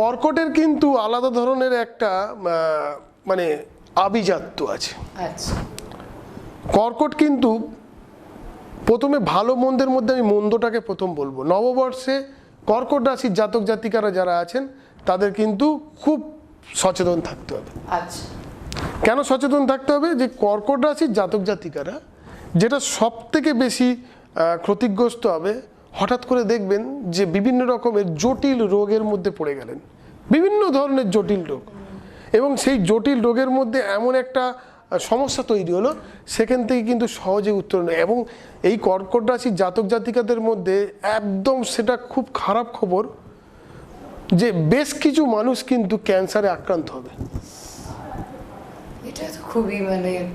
কর্কটের কিন্তু আলাদা ধরনের একটা মানে আভিজাত্য আছে। আচ্ছা। কর্কট কিন্তু প্রথমে ভালো মন্দের মধ্যে আমি মন্দটাকে প্রথম বলব। নববর্ষে কর্কট রাশির জাতক জাতিকারা যারা আছেন তাদের কিন্তু খুব সচেতন থাকতে হবে। আচ্ছা। কেন সচেতন থাকতে হবে? যে কর্কট রাশির জাতক জাতিকারা যেটা সব থেকে বেশি ক্ষতিগ্রস্ত হবে হঠাৎ করে দেখবেন যে বিভিন্ন রকমের জটিল রোগের মধ্যে পড়ে গেলেন। বিভিন্ন ধরনের জটিল রোগ। এবং সেই জটিল রোগের মধ্যে এমন একটা সমস্যা তৈরি হলো, সেখান থেকে কিন্তু সহজে উত্তরণ। এবং এই কর্কট রাশির জাতক জাতিকাদের মধ্যে একদম সেটা খুব খারাপ খবর যে বেশ কিছু মানুষ কিন্তু ক্যান্সারে আক্রান্ত হবে। এটা তো খুবই মানে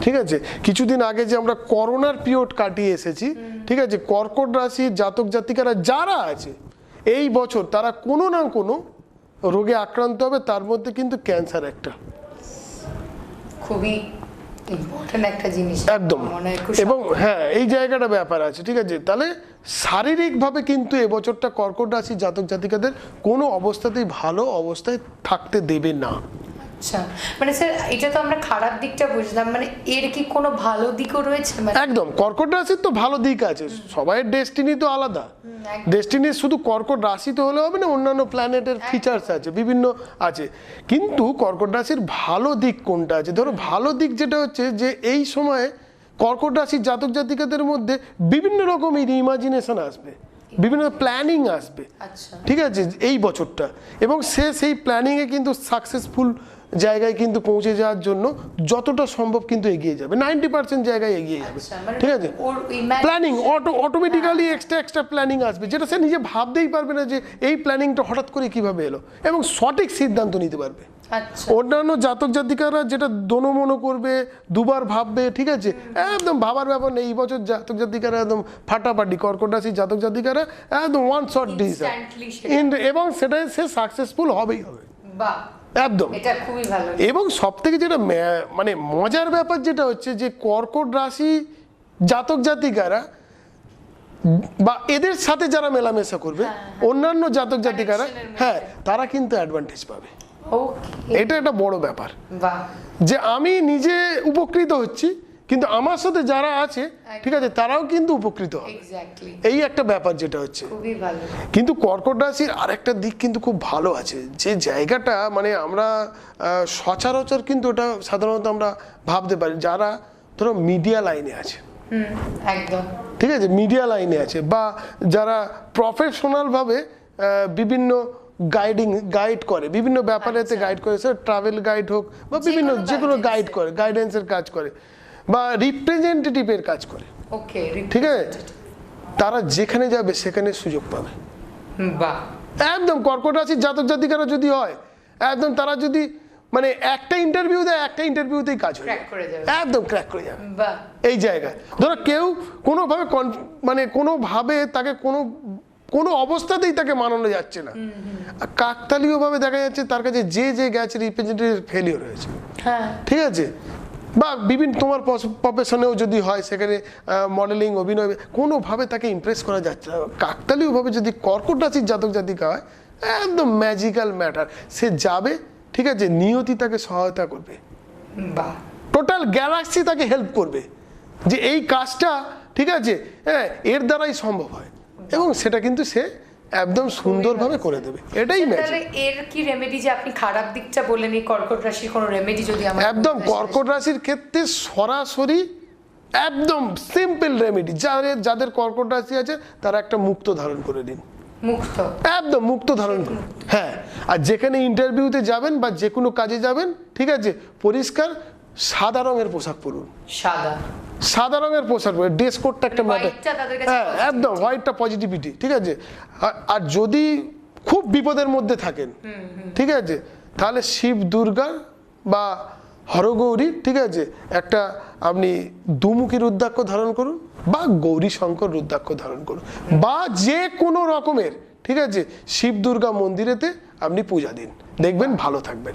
ঠিক আছে? কিছুদিন আগে যে আমরা করোনার পিরিয়ড কাটিয়ে এসেছি ঠিক আছে? কর্কট রাশির জাতক জাতিকারা যারা আছে এই বছর তারা কোনো না কোনো রোগে আক্রান্ত হবে তার মধ্যে কিন্তু ক্যান্সার একটা। খুবই একটা জিনিস। একদম। এবং হ্যাঁ এই জায়গাটা ব্যাপার আছে ঠিক আছে? তাহলে শারীরিকভাবে কিন্তু এবছরটা কর্কট রাশি জাতক জাতিকাদের কোনো অবস্থাতেই ভালো অবস্থায় থাকতে দেবে না। আচ্ছা মানে স্যার এটা তো আমরা খারাপ দিকটা বুঝলাম মানে এর কি কোনো ভালো দিকও রয়েছে? মানে একদম কর্কট রাশির তো ভালো দিক আছে সবাইয়ের ডেস্টিনি তো আলাদা। ডেস্টিনির শুধু কর্কট রাশি তো হলে হবে না অন্যান্য প্ল্যানেটের ফিচার্স আছে বিভিন্ন আছে। কিন্তু কর্কট রাশির ভালো দিক কোনটা আছে? ধরো ভালো দিক যেটা হচ্ছে যে এই সময়ে কর্কট রাশির জাতক জাতিকাদের মধ্যে বিভিন্ন রকমের ইমাজিনেশন আসবে বিভিন্ন প্ল্যানিং আসবে। আচ্ছা। ঠিক আছে? এই বছরটা। এবং সে সেই প্ল্যানিংয়ে কিন্তু সাকসেসফুল জায়গায় কিন্তু পৌঁছে যাওয়ার জন্য যতটা সম্ভব কিন্তু এগিয়ে যাবে। নাইনটি পার্সেন্ট জায়গায় এগিয়ে যাবে। আচ্ছা, মানে ঠিক আছে? Planning auto automatically extra extra planning আসবে। যেটা সে নিজে ভাবতেই পারবে না যে এই প্ল্যানিংটা হঠাৎ করে কীভাবে এলো। এবং সঠিক সিদ্ধান্ত নিতে পারবে। আচ্ছা। অন্যান্য জাতক জাতিকারা যেটা দোনো মনো করবে দুবার ভাববে ঠিক আছে? একদম ভাবার ব্যাপার নেই। এই বছর জাতক জাতিকারা একদম ফাটাফাটি কর্কট রাশির জাতক জাতিকারা একদম ওয়ান শট ডিসিশন এবং সেটাই সে সাকসেসফুল হবেই হবে। বাহ। একদম। এটা খুবই ভালো। এবং সব থেকে যেটা মানে মজার ব্যাপার যেটা হচ্ছে যে কর্কট রাশি জাতক জাতিকারা বা এদের সাথে যারা মেলামেশা করবে অন্যান্য জাতক জাতিকারা। হ্যাঁ তারা কিন্তু অ্যাডভান্টেজ পাবে। এটা একটা বড় ব্যাপার। যে আমি নিজে উপকৃত হচ্ছি কিন্তু আমার সাথে যারা আছে ঠিক আছে তারাও কিন্তু উপকৃত হবে। এই একটা ব্যাপার যেটা হচ্ছে। কিন্তু কর্কট রাশির আরেকটা দিক কিন্তু খুব ভালো আছে। যে জায়গাটা মানে আমরা সচরাচর কিন্তু ওটা সাধারণত আমরা ভাবতে পারি। যারা ধরো মিডিয়া লাইনে আছে। একদম। ঠিক আছে মিডিয়া লাইনে আছে বা যারা প্রফেশনালভাবে বিভিন্ন গাইডিং গাইড করে বিভিন্ন ব্যাপারেতে গাইড করে স্যার ট্রাভেল গাইড হোক বা বিভিন্ন যে কোনো গাইড করে গাইডেন্সের কাজ করে। বা রিপ্রেজেন্টেটিভের কাজ করে। ওকে ঠিক আছে? তারা যেখানে যাবে সেখানে সুযোগ পাবে। একদম কর্কট রাশির জাতক জাতিকারা যদি হয় একদম তারা যদি মানে একটা ইন্টারভিউ দেয় একটা ইন্টারভিউতেই কাজ হয়ে একদম ক্র্যাক করে যাবে। বাহ। এই জায়গায়। ধরো কেউ কোনোভাবে মানে কোনোভাবে তাকে কোনো কোনো অবস্থাতেই তাকে মানানো যাচ্ছে না। কাকতালীয়ভাবে দেখা যাচ্ছে তার কাছে যে যে গেছে রিপ্রেজেন্টেটিভ ফেলিওর হয়েছে। হ্যাঁ। ঠিক আছে? বা বিভিন্ন তোমার প্রফেশনেও যদি হয় সেখানে মডেলিং অভিনয় কোনোভাবে তাকে ইমপ্রেস করা যাচ্ছে না। কাকতালীয়ভাবে যদি কর্কট রাশির জাতক জাতিকা হয় একদম ম্যাজিক্যাল ম্যাটার সে যাবে ঠিক আছে নিয়তি তাকে সহায়তা করবে। বা টোটাল গ্যালাক্সি তাকে হেল্প করবে। যে এই কাজটা ঠিক আছে হ্যাঁ এর দ্বারাই সম্ভব হয়। এবং সেটা কিন্তু সে একদম সুন্দরভাবে করে দেবে। এটাই ম্যাজিক তাহলে এর কি রেমেডি যে আপনি খারাপ দিকটা বললেন এই কর্কট রাশির কোনো রেমেডি যদি আমার একদম কর্কট রাশির ক্ষেত্রে সরাসরি একদম সিম্পল রেমেডি যাদের যাদের কর্কট রাশি আছে তারা একটা মুক্ত ধারণ করে দিন মুক্ত? একদম মুক্ত ধারণ করুন হ্যাঁ আর যেখানে ইন্টারভিউতে যাবেন বা যে কোনো কাজে যাবেন ঠিক আছে পরিষ্কার সাদা রঙের পোশাক পরুন। সাদা। সাদা রঙের পোশাক পরে ড্রেস কোডটা একটা ম্যাটার হ্যাঁ একদম হোয়াইটটা পজিটিভিটি ঠিক আছে? আর- আর যদি খুব বিপদের মধ্যে থাকেন ঠিক আছে? তাহলে শিব দুর্গা বা হরগৌরী ঠিক আছে? একটা আপনি দুমুখী রুদ্রাক্ষ ধারণ করুন বা গৌরী শঙ্কর রুদ্রাক্ষ ধারণ করুন। বা যে কোনো রকমের ঠিক আছে? শিব দুর্গা মন্দিরেতে আপনি পূজা দিন। দেখবেন ভালো থাকবেন।